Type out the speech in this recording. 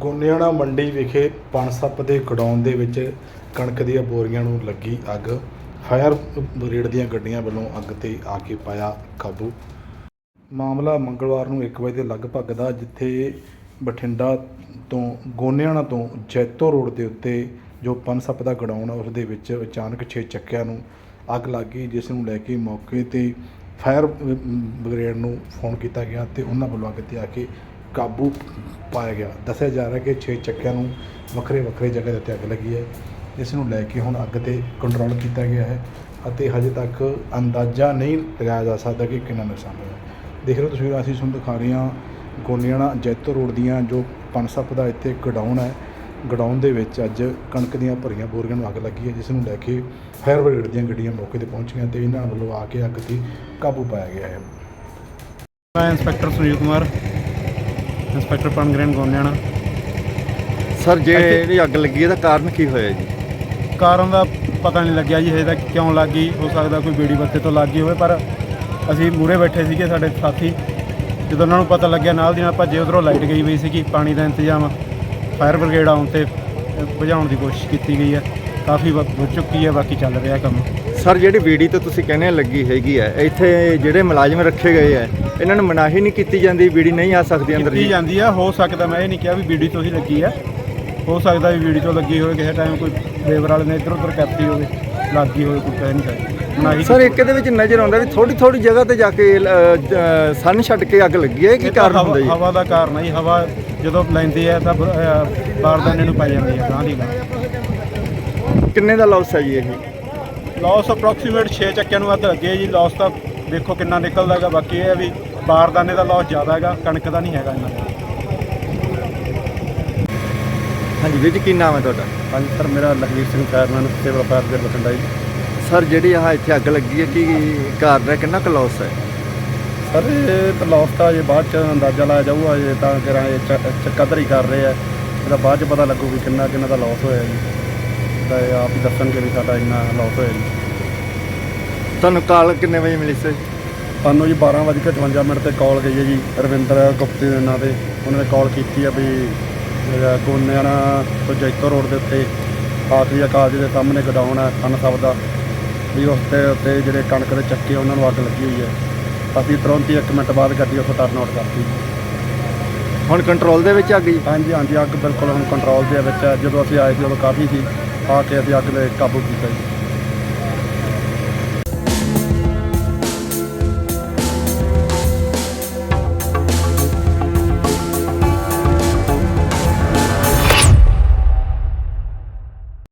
ਗੋਨਿਆਣਾ ਮੰਡੀ ਵਿਖੇ ਪਨਸੱਪ ਦੇ ਗਡਾਊਨ ਦੇ ਵਿੱਚ ਕਣਕ ਦੀਆਂ ਬੋਰੀਆਂ ਨੂੰ ਲੱਗੀ ਅੱਗ। ਫਾਇਰ ਬ੍ਰਿਗੇਡ ਦੀਆਂ ਗੱਡੀਆਂ ਵੱਲੋਂ ਅੱਗ ਤੇ ਆ ਕੇ ਪਾਇਆ ਕਾਬੂ। ਮਾਮਲਾ ਮੰਗਲਵਾਰ ਨੂੰ 1 ਵਜੇ ਦੇ ਲਗਭਗ ਦਾ, ਜਿੱਥੇ ਬਠਿੰਡਾ ਤੋਂ ਗੋਨਿਆਣਾ ਤੋਂ ਜੈਤੋ ਰੋਡ ਦੇ ਉੱਤੇ ਜੋ ਪਨਸੱਪ ਦਾ ਗਡਾਊਨ ਆ ਉਸ ਦੇ ਵਿੱਚ ਅਚਾਨਕ 6 ਚੱਕਿਆਂ ਨੂੰ ਅੱਗ ਲੱਗ ਗਈ, ਜਿਸ ਨੂੰ ਲੈ ਕੇ ਮੌਕੇ ਤੇ ਫਾਇਰ ਬ੍ਰਿਗੇਡ ਨੂੰ ਫੋਨ ਕੀਤਾ ਗਿਆ ਤੇ ਉਹਨਾਂ ਵੱਲੋਂ ਅੱਗ ਤੇ ਆ ਕੇ ਕਾਬੂ ਪਾਇਆ ਗਿਆ। ਦੱਸਿਆ ਜਾ ਰਿਹਾ ਕਿ 6 ਚੱਕਿਆਂ ਨੂੰ ਵੱਖਰੇ ਵੱਖਰੇ ਜਗ੍ਹਾ ਦੇ ਉੱਤੇ ਅੱਗ ਲੱਗੀ ਹੈ। ਇਸ ਨੂੰ ਲੈ ਕੇ ਹੁਣ ਅੱਗ ਤੇ ਕੰਟਰੋਲ ਕੀਤਾ ਗਿਆ ਹੈ ਅਤੇ ਹਜੇ ਤੱਕ ਅੰਦਾਜ਼ਾ ਨਹੀਂ ਲਗਾਇਆ ਜਾ ਸਕਦਾ ਕਿ ਕਿੰਨਾ ਨੁਕਸਾਨ ਹੋਇਆ। ਦੇਖ ਰਹੇ ਹੋ ਤਸਵੀਰਾਂ, ਅਸੀਂ ਤੁਹਾਨੂੰ ਦਿਖਾ ਰਹੇ ਹਾਂ ਗੋਨੀਆਣਾ ਜੈਤੋ ਰੋਡ ਦੀਆਂ ਜੋ ਪਨਸੱਪ ਦਾ ਇੱਥੇ ਗਡਾਊਨ ਹੈ। ਗਡਾਊਨ ਦੇ ਵਿੱਚ ਅੱਜ ਕਣਕ ਦੀਆਂ ਭਰੀਆਂ ਬੋਰੀਆਂ ਨੂੰ ਅੱਗ ਲੱਗੀ ਹੈ, ਜਿਸ ਨੂੰ ਲੈ ਕੇ ਫਾਇਰ ਬ੍ਰਿਗੇਡ ਦੀਆਂ ਗੱਡੀਆਂ ਮੌਕੇ ਤੇ ਪਹੁੰਚੀਆਂ ਤੇ ਇਹਨਾਂ ਵੱਲੋਂ ਆ ਕੇ ਅੱਗ ਤੇ ਕਾਬੂ ਪਾਇਆ ਗਿਆ ਹੈ। ਮੈਂ inspector Sunil Kumar. Inspector Pungrain Goniana sir ਜਿਹੜੀ ਅੱਗ ਲੱਗੀ ਇਹਦਾ ਕਾਰਨ ਕੀ ਹੋਇਆ ਜੀ? ਕਾਰਨ ਦਾ ਪਤਾ ਨਹੀਂ ਲੱਗਿਆ ਜੀ ਹਜੇ ਤੱਕ ਕਿਉਂ ਲੱਗ ਗਈ ਹੋ ਸਕਦਾ ਕੋਈ ਬੀੜੀ ਬੱਤੇ ਤੋਂ ਲੱਗ ਗਈ ਹੋਵੇ ਪਰ ਅਸੀਂ ਮੂਰੇ ਬੈਠੇ ਸੀਗੇ ਸਾਡੇ ਸਾਥੀ। ਜਦੋਂ ਉਹਨਾਂ ਨੂੰ ਪਤਾ ਲੱਗਿਆ ਨਾਲ ਦੀ ਨਾਲ ਭੱਜੇ ਉਧਰੋਂ ਲਾਈਟ ਗਈ ਹੋਈ ਸੀਗੀ ਪਾਣੀ ਦਾ ਇੰਤਜ਼ਾਮ ਫਾਇਰ ਬ੍ਰਿਗੇਡ ਆਉਣ ਤੇ ਬੁਝਾਉਣ ਦੀ ਕੋਸ਼ਿਸ਼ ਕੀਤੀ ਗਈ ਹੈ। ਕਾਫੀ ਵਕਤ ਹੋ ਚੁੱਕੀ ਹੈ ਬਾਕੀ ਚੱਲ ਰਿਹਾ ਕੰਮ। ਸਰ ਜਿਹੜੀ ਬੀੜੀ ਤੇ ਤੁਸੀਂ ਕਹਿੰਦੇ ਲੱਗੀ ਹੈਗੀ ਹੈ ਇੱਥੇ ਜਿਹੜੇ ਮੁਲਾਜ਼ਮ ਰੱਖੇ ਗਏ ਹੈ ਇਹਨਾਂ ਨੂੰ ਮਨਾਹੀ ਨਹੀਂ ਕੀਤੀ ਜਾਂਦੀ ਬੀੜੀ ਨਹੀਂ ਆ ਸਕਦੀ ਅੰਦਰ ਕੀਤੀ ਜੀ? ਜਾਂਦੀ ਆ ਹੋ ਸਕਦਾ ਮੈਂ ਇਹ ਨਹੀਂ ਕਿਹਾ ਵੀ ਬੀੜੀ ਤੋਂ ਹੀ ਲੱਗੀ ਆ ਹੋ ਸਕਦਾ ਵੀ ਬੀੜੀ ਤੋਂ ਲੱਗੀ ਹੋਵੇ ਕਿਸੇ ਟਾਈਮ ਕੋਈ ਲੇਬਰ ਵਾਲੇ ਨੇ ਇੱਧਰ ਉੱਧਰ ਕਰਤੀ ਹੋਵੇ ਲੱਗੀ ਹੋਵੇ ਕੋਈ ਕਹਿ ਨਹੀਂ ਸਕਦਾ। ਨਾ ਹੀ ਸਰ ਇੱਕ ਇਹਦੇ ਵਿੱਚ ਨਜ਼ਰ ਆਉਂਦਾ ਵੀ ਥੋੜੀ ਥੋੜੀ ਜਗ੍ਹਾ ਤੇ ਜਾ ਕੇ ਸਨ ਛੱਡ ਕੇ ਅੱਗ ਲੱਗੀ ਹੈ ਇਹ ਕੀ ਇਹ ਤਾਂ ਕਾਰਨ ਹਵਾ- ਹੁੰਦਾ ਜੀ? ਹਵਾ ਦਾ ਕਾਰਨ ਹੈ ਜੀ। ਹਵਾ ਜਦੋਂ ਲੈਂਦੀ ਹੈ ਤਾਂ ਬ- ਅਹ ਬਾਰਦਾਨੇ ਨੂੰ ਪੈ ਜਾਂਦੀ ਹੈ ਗਾਂ ਦੀ ਗਾਂ ਕਿੰਨੇ ਦਾ ਲਾਸ ਹੈ ਜੀ ਇਹ? ਲਾਸ ਅਪਰੋਕਸੀਮੇਟ 6 ਚੱਕਿਆਂ ਨੂੰ ਅੱਧ ਲੱਗੇ ਜੀ। ਲਾਸ ਤਾਂ ਦੇਖੋ ਕਿੰਨਾ ਨਿਕਲਦਾ ਹੈਗਾ। ਬਾਕੀ ਇਹ ਹੈ ਵੀ ਬਾਰਦਾਨੇ ਦਾ ਲਾਸ ਜ਼ਿਆਦਾ ਹੈਗਾ ਕਣਕ ਦਾ ਨਹੀਂ ਹੈਗਾ ਇੰਨਾ। ਹਾਂਜੀ ਵੀਰ ਜੀ ਕੀ ਨਾਮ ਹੈ ਤੁਹਾਡਾ? ਹਾਂਜੀ ਸਰ ਮੇਰਾ Lakhvir Singh fireman civil fire ਦੇ ਬਠਿੰਡਾ ਜੀ। ਸਰ ਜਿਹੜੀ ਆਹ ਇੱਥੇ ਅੱਗ ਲੱਗੀ ਹੈ ਕੀ ਕਾਰਨ ਹੈ? ਕਿੰਨਾ ਕੁ ਲਾਸ ਹੈ? ਸਰ ਇਹ ਤਾਂ ਲਾਸ ਤਾਂ ਜੇ ਬਾਅਦ ਚ ਅੰਦਾਜ਼ਾ ਲਾਇਆ ਜਾਊਗਾ। ਜੇ ਤਾਂ ਕਿਰਾਂ ਇਹ ਚੱਕਾਧਰੀ ਕਰ ਰਹੇ ਆ ਇਹਦਾ ਬਾਅਦ ਚ ਪਤਾ ਲੱਗੂ ਵੀ ਕਿੰਨਾ ਕਿੰਨਾ ਦਾ ਲਾਸ ਹੋਇਆ ਜੀ। ਤਾਂ ਇਹ ਆਪ ਹੀ ਦੱਸਣਗੇ ਵੀ ਸਾਡਾ ਇੰਨਾ ਲਾਸ ਹੋਇਆ ਜੀ। ਤੁਹਾਨੂੰ ਕਾਲ ਕਿੰਨੇ ਵਜੇ ਮਿਲੀ ਸੀ? ਸਾਨੂੰ ਜੀ 12:55 ਮਿੰਟ ਤੇ ਕਾਲ ਗਈ ਹੈ ਜੀ ਰਵਿੰਦਰ ਗੁਪਤੀ ਦੇ ਨਾਂ ਤੇ। ਉਹਨਾਂ ਨੇ ਕਾਲ ਕੀਤੀ ਆ ਵੀ ਗੋਨਿਆਣਾ ਤੋਂ ਜੈਤੋ ਰੋਡ ਦੇ ਉੱਤੇ ਆਖਰੀ ਕਾਲਜ ਦੇ ਸਾਹਮਣੇ ਗਡਾਊਨ ਹੈ ਖੰਨ ਸਾਹਿਬ ਦਾ। ਵੀ ਉਸ ਤੇ ਉੱਤੇ ਜਿਹੜੇ ਕਣਕ ਦੇ ਚੱਕੇ ਉਹਨਾਂ ਨੂੰ ਅੱਗ ਲੱਗੀ ਹੋਈ ਹੈ। ਅਸੀਂ ਤੁਰੰਤ ਹੀ 1 ਮਿੰਟ ਬਾਅਦ ਗੱਡੀ ਉੱਥੋਂ ਟਰਨ ਆਊਟ ਕਰਤੀ। ਹੁਣ ਕੰਟਰੋਲ ਦੇ ਵਿੱਚ ਆ ਗਈ ਹਾਂਜੀ ਹਾਂਜੀ ਅੱਗ ਬਿਲਕੁਲ ਹੁਣ ਕੰਟਰੋਲ ਦੇ ਵਿੱਚ ਹੈ। ਜਦੋਂ ਅਸੀਂ ਆਏ ਸੀ ਉਦੋਂ ਕਾਫੀ ਸੀ। ਆ ਕੇ ਅਸੀਂ ਅੱਗ ਦੇ ਕਾਬੂ ਕੀਤਾ ਜੀ।